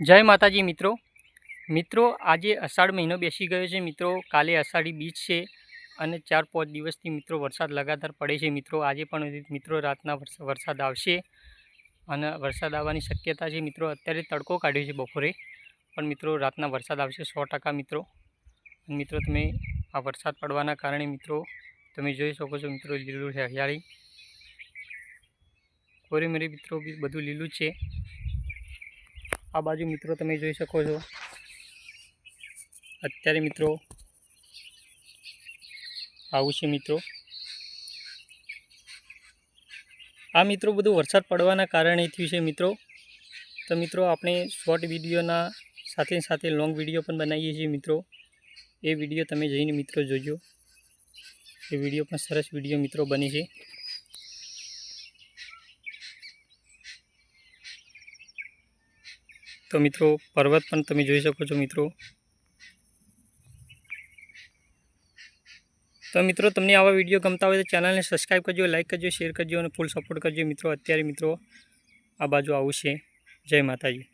જય માતાજી મિત્રો. મિત્રો, આજે અષાઢ મહિનો બેસી ગયો છે મિત્રો. કાલે અષાઢી બીજ છે અને ચાર પાંચ દિવસથી મિત્રો વરસાદ લગાતાર પડે છે મિત્રો. આજે પણ મિત્રો રાતના વરસાદ આવશે અને વરસાદ આવવાની શક્યતા છે મિત્રો. અત્યારે તડકો કાઢ્યો છે બપોરે, પણ મિત્રો રાતના વરસાદ આવશે સો મિત્રો. મિત્રો, તમે આ વરસાદ પડવાના કારણે મિત્રો, તમે જોઈ શકો છો મિત્રો લીલું છે હરિયાળી. કોરેમેરી મિત્રો બી બધું લીલું છે. આ બાજુ મિત્રો તમે જોઈ શકો છો. અત્યારે મિત્રો આવું છે મિત્રો. આ મિત્રો બધું વરસાદ પડવાના કારણે થયું છે મિત્રો. તો મિત્રો આપણે શોર્ટ વિડીયોના સાથે સાથે લોંગ વીડિયો પણ બનાવીએ છીએ મિત્રો. એ વીડિયો તમે જઈને મિત્રો જોજો. એ વીડિયો પણ સરસ વીડિયો મિત્રો બને છે. તો મિત્રો, પર્વત પણ તમે જોઈ શકો છો મિત્રો. તો મિત્રો, તમને આવા વીડિયો ગમતા હોય તો ચેનલને સબસ્ક્રાઈબ કરજો લાઈક કરજો શેર કરજો અને ફૂલ સપોર્ટ કરજો મિત્રો. અત્યારે મિત્રો, આ બાજુ આવું છે. જય માતાજી.